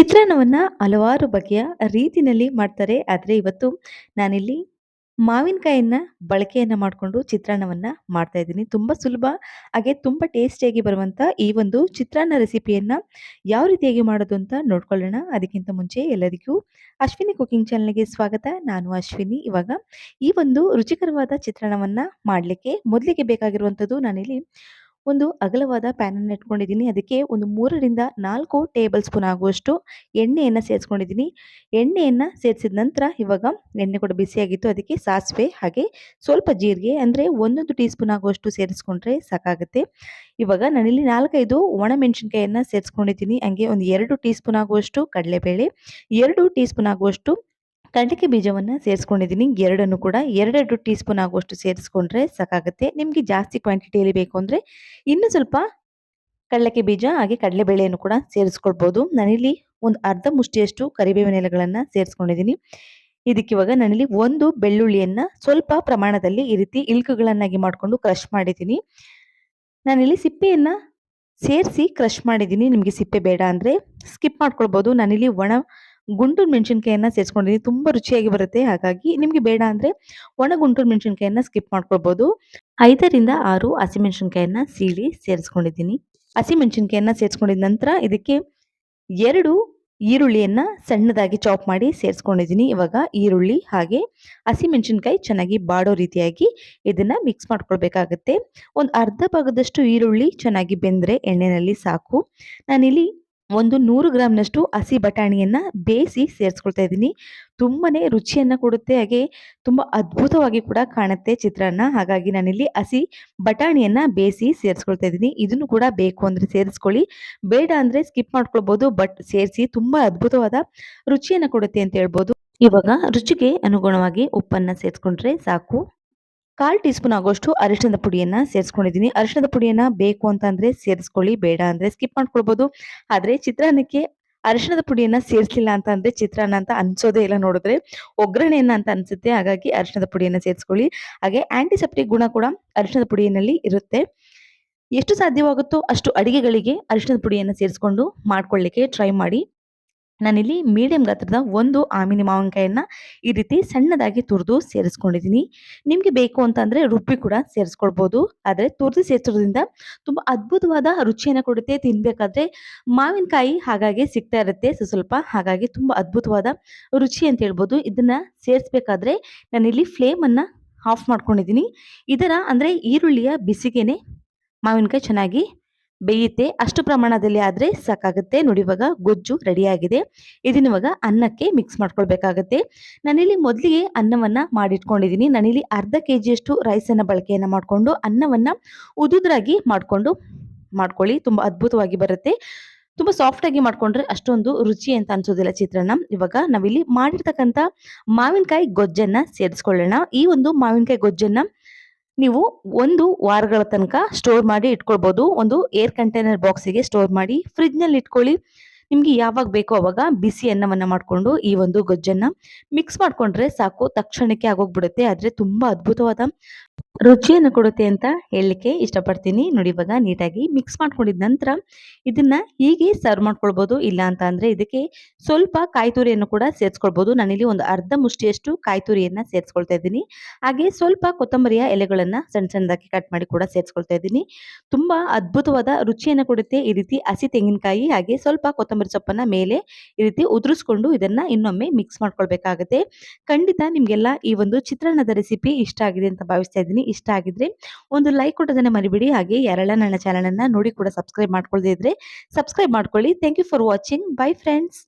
ಚಿತ್ರಾನ್ನವನ್ನ ಹಲವಾರು ಬಗೆಯ ರೀತಿನಲ್ಲಿ ಮಾಡ್ತಾರೆ. ಆದರೆ ಇವತ್ತು ನಾನಿಲ್ಲಿ ಮಾವಿನಕಾಯಿಯನ್ನ ಬಳಕೆಯನ್ನ ಮಾಡಿಕೊಂಡು ಚಿತ್ರಾನ್ನವನ್ನ ಮಾಡ್ತಾ ಇದ್ದೀನಿ. ತುಂಬಾ ಸುಲಭ, ಹಾಗೆ ತುಂಬಾ ಟೇಸ್ಟಿಯಾಗಿ ಬರುವಂತ ಈ ಒಂದು ಚಿತ್ರಾನ್ನ ರೆಸಿಪಿಯನ್ನ ಯಾವ ರೀತಿಯಾಗಿ ಮಾಡೋದು ಅಂತ ನೋಡ್ಕೊಳ್ಳೋಣ. ಅದಕ್ಕಿಂತ ಮುಂಚೆ ಎಲ್ಲರಿಗೂ ಅಶ್ವಿನಿ ಕುಕಿಂಗ್ ಚಾನಲ್‌ಗೆ ಸ್ವಾಗತ. ನಾನು ಅಶ್ವಿನಿ. ಇವಾಗ ಈ ಒಂದು ರುಚಿಕರವಾದ ಚಿತ್ರಾನ್ನವನ್ನು ಮಾಡ್ಲಿಕ್ಕೆ ಮೊದಲಿಗೆ ಬೇಕಾಗಿರುವಂತದ್ದು ನಾನಿಲ್ಲಿ ಒಂದು ಅಗಲವಾದ ಪ್ಯಾನ್ ಅನ್ನು ಇಟ್ಕೊಂಡಿದ್ದೀನಿ. ಅದಕ್ಕೆ ಒಂದು 3ರಿಂದ 4 ಟೇಬಲ್ ಸ್ಪೂನ್ ಆಗುವಷ್ಟು ಎಣ್ಣೆಯನ್ನು ಸೇರಿಸ್ಕೊಂಡಿದ್ದೀನಿ. ಎಣ್ಣೆಯನ್ನು ಸೇರಿಸಿದ ನಂತರ ಇವಾಗ ಎಣ್ಣೆ ಕೂಡ ಬಿಸಿಯಾಗಿತ್ತು. ಅದಕ್ಕೆ ಸಾಸಿವೆ ಹಾಗೆ ಸ್ವಲ್ಪ ಜೀರಿಗೆ ಅಂದರೆ ಒಂದೊಂದು ಟೀ ಸ್ಪೂನ್ ಆಗುವಷ್ಟು ಸೇರಿಸ್ಕೊಂಡ್ರೆ ಸಾಕಾಗುತ್ತೆ. ಇವಾಗ ನಾನಿಲ್ಲಿ 4, 5 ಒಣಮೆಣಸಿನಕಾಯಿಯನ್ನ ಸೇರಿಸ್ಕೊಂಡಿದ್ದೀನಿ. ಹಂಗೆ ಒಂದು ಎರಡು ಟೀ ಸ್ಪೂನ್ ಆಗುವಷ್ಟು ಕಡಲೆಬೇಳೆ, ಎರಡು ಟೀ ಸ್ಪೂನ್ ಆಗುವಷ್ಟು ಕಡ್ಲೆಗೆ ಬೀಜವನ್ನು ಸೇರಿಸ್ಕೊಂಡಿದ್ದೀನಿ. ಎರಡನ್ನು ಕೂಡ ಎರಡೆರಡು ಟೀ ಸ್ಪೂನ್ ಆಗುವಷ್ಟು ಸೇರಿಸ್ಕೊಂಡ್ರೆ ಸಾಕಾಗುತ್ತೆ. ನಿಮಗೆ ಜಾಸ್ತಿ ಕ್ವಾಂಟಿಟಿಯಲ್ಲಿ ಬೇಕು ಅಂದರೆ ಇನ್ನೂ ಸ್ವಲ್ಪ ಕಡಲಕ್ಕೆ ಬೀಜ, ಹಾಗೆ ಕಡಲೆಬೇಳೆಯನ್ನು ಕೂಡ ಸೇರಿಸ್ಕೊಳ್ಬೋದು. ನಾನಿಲ್ಲಿ ಒಂದು ಅರ್ಧ ಮುಷ್ಟಿಯಷ್ಟು ಕರಿಬೇವಿನ ಎಲೆಗಳನ್ನು ಸೇರಿಸ್ಕೊಂಡಿದ್ದೀನಿ. ಇದಕ್ಕಿವಾಗ ನಾನಿಲ್ಲಿ ಒಂದು ಬೆಳ್ಳುಳ್ಳಿಯನ್ನು ಸ್ವಲ್ಪ ಪ್ರಮಾಣದಲ್ಲಿ ಈ ರೀತಿ ಇಲ್ಕುಗಳನ್ನಾಗಿ ಮಾಡಿಕೊಂಡು ಕ್ರಷ್ ಮಾಡಿದ್ದೀನಿ. ನಾನಿಲ್ಲಿ ಸಿಪ್ಪೆಯನ್ನು ಸೇರಿಸಿ ಕ್ರಷ್ ಮಾಡಿದ್ದೀನಿ. ನಿಮಗೆ ಸಿಪ್ಪೆ ಬೇಡ ಅಂದರೆ ಸ್ಕಿಪ್ ಮಾಡ್ಕೊಳ್ಬೋದು. ನಾನಿಲ್ಲಿ ಒಣ ಗುಂಟೂರು ಮೆಣಸಿನಕಾಯನ್ನ ಸೇರಿಸ್ಕೊಂಡಿದ್ದೀನಿ. ತುಂಬಾ ರುಚಿಯಾಗಿ ಬರುತ್ತೆ. ಹಾಗಾಗಿ ನಿಮಗೆ ಬೇಡ ಅಂದ್ರೆ ಒಣ ಗುಂಟೂರು ಮೆಣಸಿನಕಾಯನ್ನ ಸ್ಕಿಪ್ ಮಾಡ್ಕೊಳ್ಬೋದು. 5ರಿಂದ 6 ಹಸಿಮೆಣಸಿನಕಾಯಿಯನ್ನ ಸೀಳಿ ಸೇರಿಸ್ಕೊಂಡಿದ್ದೀನಿ. ಹಸಿಮೆಣಸಿನಕಾಯಿಯನ್ನ ಸೇರಿಸ್ಕೊಂಡಿದ ನಂತರ ಇದಕ್ಕೆ ಎರಡು ಈರುಳ್ಳಿಯನ್ನು ಸಣ್ಣದಾಗಿ ಚಾಪ್ ಮಾಡಿ ಸೇರಿಸ್ಕೊಂಡಿದ್ದೀನಿ. ಇವಾಗ ಈರುಳ್ಳಿ ಹಾಗೆ ಹಸಿಮೆಣಸಿನಕಾಯಿ ಚೆನ್ನಾಗಿ ಬಾಡೋ ರೀತಿಯಾಗಿ ಇದನ್ನ ಮಿಕ್ಸ್ ಮಾಡ್ಕೊಳ್ಬೇಕಾಗುತ್ತೆ. ಒಂದು ಅರ್ಧ ಭಾಗದಷ್ಟು ಈರುಳ್ಳಿ ಚೆನ್ನಾಗಿ ಬೆಂದ್ರೆ ಎಣ್ಣೆನಲ್ಲಿ ಸಾಕು. ನಾನಿಲ್ಲಿ ಒಂದು ನೂರು ಗ್ರಾಮ್ನಷ್ಟು ಹಸಿ ಬಟಾಣಿಯನ್ನು ಬೇಯಿಸಿ ಸೇರಿಸ್ಕೊಳ್ತಾ ಇದ್ದೀನಿ. ತುಂಬಾ ರುಚಿಯನ್ನು ಕೊಡುತ್ತೆ, ಹಾಗೆ ತುಂಬ ಅದ್ಭುತವಾಗಿ ಕೂಡ ಕಾಣುತ್ತೆ ಚಿತ್ರಾನ್ನ. ಹಾಗಾಗಿ ನಾನಿಲ್ಲಿ ಹಸಿ ಬಟಾಣಿಯನ್ನು ಬೇಯಿಸಿ ಸೇರಿಸ್ಕೊಳ್ತಾ ಇದ್ದೀನಿ. ಇದನ್ನು ಕೂಡ ಬೇಕು ಅಂದರೆ ಸೇರಿಸ್ಕೊಳ್ಳಿ. ಬೇಡ ಅಂದರೆ ಸ್ಕಿಪ್ ಮಾಡ್ಕೊಳ್ಬೋದು. ಬಟ್ ಸೇರಿಸಿ ತುಂಬ ಅದ್ಭುತವಾದ ರುಚಿಯನ್ನು ಕೊಡುತ್ತೆ ಅಂತ ಹೇಳ್ಬೋದು. ಇವಾಗ ರುಚಿಗೆ ಅನುಗುಣವಾಗಿ ಉಪ್ಪನ್ನು ಸೇರಿಸ್ಕೊಂಡ್ರೆ ಸಾಕು. 1/4 ಟೀ ಸ್ಪೂನ್ ಆಗೋಷ್ಟು ಅರಿಶಿಣದ ಪುಡಿಯನ್ನ ಸೇರಿಸ್ಕೊಂಡಿದ್ದೀನಿ. ಅರಿಶಿಣದ ಪುಡಿಯನ್ನ ಬೇಕು ಅಂತ ಅಂದ್ರೆ ಸೇರಿಸ್ಕೊಳ್ಳಿ. ಬೇಡ ಅಂದ್ರೆ ಸ್ಕಿಪ್ ಮಾಡ್ಕೊಳ್ಬೋದು. ಆದ್ರೆ ಚಿತ್ರಾನ್ನಕ್ಕೆ ಅರಿಶಿಣದ ಪುಡಿಯನ್ನ ಸೇರಿಸಲಿಲ್ಲ ಅಂತ ಅಂದ್ರೆ ಚಿತ್ರಾನ್ನ ಅಂತ ಅನ್ಸೋದೇ ಇಲ್ಲ ನೋಡಿದ್ರೆ. ಒಗ್ಗರಣೆಯನ್ನ ಅಂತ ಅನ್ಸುತ್ತೆ. ಹಾಗಾಗಿ ಅರಿಶಿಣದ ಪುಡಿಯನ್ನ ಸೇರಿಸ್ಕೊಳ್ಳಿ. ಹಾಗೆ ಆಂಟಿಸೆಪ್ಟಿಕ್ ಗುಣ ಕೂಡ ಅರಿಶಿಣದ ಪುಡಿಯಲ್ಲಿ ಇರುತ್ತೆ. ಎಷ್ಟು ಸಾಧ್ಯವಾಗುತ್ತೋ ಅಷ್ಟು ಅಡಿಗೆಗಳಿಗೆ ಅರಿಶಿಣದ ಪುಡಿಯನ್ನ ಸೇರಿಸ್ಕೊಂಡು ಮಾಡ್ಕೊಳ್ಳಿಕ್ಕೆ ಟ್ರೈ ಮಾಡಿ. ನಾನಿಲ್ಲಿ ಮೀಡಿಯಂ ಗಾತ್ರದ ಒಂದು ಆಮಿನಿ ಮಾವಿನಕಾಯಿಯನ್ನ ಈ ರೀತಿ ಸಣ್ಣದಾಗಿ ತುರಿದು ಸೇರಿಸ್ಕೊಂಡಿದ್ದೀನಿ. ನಿಮಗೆ ಬೇಕು ಅಂತಂದರೆ ರುಬ್ಬಿ ಕೂಡ ಸೇರಿಸ್ಕೊಳ್ಬೋದು. ಆದರೆ ತುರಿದು ಸೇರಿಸೋದ್ರಿಂದ ತುಂಬ ಅದ್ಭುತವಾದ ರುಚಿಯನ್ನು ಕೊಡುತ್ತೆ. ತಿನ್ಬೇಕಾದ್ರೆ ಮಾವಿನಕಾಯಿ ಹಾಗಾಗಿ ಸಿಗ್ತಾ ಇರುತ್ತೆ ಸ್ವಲ್ಪ. ಹಾಗಾಗಿ ತುಂಬ ಅದ್ಭುತವಾದ ರುಚಿ ಅಂತ ಹೇಳ್ಬೋದು. ಇದನ್ನು ಸೇರಿಸ್ಬೇಕಾದ್ರೆ ನಾನಿಲ್ಲಿ ಫ್ಲೇಮನ್ನು ಆಫ್ ಮಾಡ್ಕೊಂಡಿದ್ದೀನಿ. ಇದರ ಅಂದರೆ ಈರುಳ್ಳಿಯ ಬಿಸಿಗೆನೆ ಮಾವಿನಕಾಯಿ ಚೆನ್ನಾಗಿ ಬೇಯುತ್ತೆ. ಅಷ್ಟು ಪ್ರಮಾಣದಲ್ಲಿ ಆದರೆ ಸಾಕಾಗುತ್ತೆ. ನೋಡಿ ಇವಾಗ ಗೊಜ್ಜು ರೆಡಿಯಾಗಿದೆ. ಇದನ್ನ ಇವಾಗ ಅನ್ನಕ್ಕೆ ಮಿಕ್ಸ್ ಮಾಡ್ಕೊಳ್ಬೇಕಾಗುತ್ತೆ. ನಾನಿಲ್ಲಿ ಮೊದಲಿಗೆ ಅನ್ನವನ್ನು ಮಾಡಿಟ್ಕೊಂಡಿದ್ದೀನಿ. ನಾನಿಲ್ಲಿ ಅರ್ಧ ಕೆ ಜಿಯಷ್ಟು ರೈಸನ್ನು ಬಳಕೆಯನ್ನು ಮಾಡಿಕೊಂಡು ಅನ್ನವನ್ನು ಉದುದ್ರಾಗಿ ಮಾಡಿಕೊಂಡು ಮಾಡ್ಕೊಳ್ಳಿ. ತುಂಬ ಅದ್ಭುತವಾಗಿ ಬರುತ್ತೆ. ತುಂಬ ಸಾಫ್ಟಾಗಿ ಮಾಡಿಕೊಂಡ್ರೆ ಅಷ್ಟೊಂದು ರುಚಿ ಅಂತ ಅನ್ಸೋದಿಲ್ಲ ಚಿತ್ರಾನ್ನ. ಇವಾಗ ನಾವಿಲ್ಲಿ ಮಾಡಿರ್ತಕ್ಕಂಥ ಮಾವಿನಕಾಯಿ ಗೊಜ್ಜನ್ನು ಸೇರಿಸ್ಕೊಳ್ಳೋಣ. ಈ ಒಂದು ಮಾವಿನಕಾಯಿ ಗೊಜ್ಜನ್ನ ನೀವು ಒಂದು ವಾರಗಳ ತನಕ ಸ್ಟೋರ್ ಮಾಡಿ ಇಟ್ಕೊಳ್ಬೋದು. ಒಂದು ಏರ್ ಕಂಟೈನರ್ ಬಾಕ್ಸಿಗೆ ಸ್ಟೋರ್ ಮಾಡಿ ಫ್ರಿಜ್ನಲ್ಲಿ ಇಟ್ಕೊಳ್ಳಿ. ನಿಮಗೆ ಯಾವಾಗ ಬೇಕೋ ಅವಾಗ ಬಿಸಿ ಅನ್ನವನ್ನ ಮಾಡ್ಕೊಂಡು ಈ ಒಂದು ಗೊಜ್ಜನ್ನ ಮಿಕ್ಸ್ ಮಾಡ್ಕೊಂಡ್ರೆ ಸಾಕು. ತಕ್ಷಣಕ್ಕೆ ಆಗೋಗ್ಬಿಡುತ್ತೆ. ಆದ್ರೆ ತುಂಬಾ ಅದ್ಭುತವಾದ ರುಚಿಯನ್ನ ಕೊಡುತ್ತೆ ಅಂತ ಹೇಳಲಿಕ್ಕೆ ಇಷ್ಟಪಡ್ತೀನಿ. ನೋಡಿ, ಇವಾಗ ನೀಟಾಗಿ ಮಿಕ್ಸ್ ಮಾಡ್ಕೊಂಡಿದ ನಂತರ ಇದನ್ನು ಹೀಗೆ ಸರ್ವ್ ಮಾಡ್ಕೊಳ್ಬೋದು. ಇಲ್ಲ ಅಂತ ಅಂದರೆ ಇದಕ್ಕೆ ಸ್ವಲ್ಪ ಕಾಯಿ ತುರಿಯನ್ನು ಕೂಡ ಸೇರಿಸ್ಕೊಳ್ಬೋದು. ನಾನಿಲ್ಲಿ ಒಂದು ಅರ್ಧ ಮುಷ್ಟಿಯಷ್ಟು ಕಾಯಿ ತುರಿಯನ್ನ ಸೇರಿಸ್ಕೊಳ್ತಾ ಇದ್ದೀನಿ. ಹಾಗೆ ಸ್ವಲ್ಪ ಕೊತ್ತಂಬರಿಯ ಎಲೆಗಳನ್ನು ಸಣ್ಣ ಸಣ್ಣದಾಗಿ ಕಟ್ ಮಾಡಿ ಕೂಡ ಸೇರಿಸ್ಕೊಳ್ತಾ ಇದ್ದೀನಿ. ತುಂಬ ಅದ್ಭುತವಾದ ರುಚಿಯನ್ನು ಕೊಡುತ್ತೆ. ಈ ರೀತಿ ಹಸಿ ತೆಂಗಿನಕಾಯಿ, ಹಾಗೆ ಸ್ವಲ್ಪ ಕೊತ್ತಂಬರಿ ಸೊಪ್ಪನ್ನು ಮೇಲೆ ಈ ರೀತಿ ಉದುರಿಸ್ಕೊಂಡು ಇದನ್ನು ಇನ್ನೊಮ್ಮೆ ಮಿಕ್ಸ್ ಮಾಡ್ಕೊಳ್ಬೇಕಾಗುತ್ತೆ. ಖಂಡಿತ ನಿಮಗೆಲ್ಲ ಈ ಒಂದು ಚಿತ್ರಾನ್ನದ ರೆಸಿಪಿ ಇಷ್ಟ ಆಗಿದೆ ಅಂತ ಭಾವಿಸ್ತಾ ಇದ್ದೀನಿ. ಇಷ್ಟ ಆಗಿದ್ರೆ ಒಂದು ಲೈಕ್ ಕೊಡೋದನ್ನ ಮರಿಬಿಡಿ ಹಾಗೆ ಯಾರೆಲ್ಲ ನನ್ನ ಚಾನಲ್ ಅನ್ನ ನೋಡಿ ಕೂಡ ಸಬ್ಸ್ಕ್ರೈಬ್ ಮಾಡ್ಕೊಳ್ಳದೇ ಇದ್ರೆ ಸಬ್ಸ್ಕ್ರೈಬ್ ಮಾಡ್ಕೊಳ್ಳಿ. Thank you for watching. Bye friends.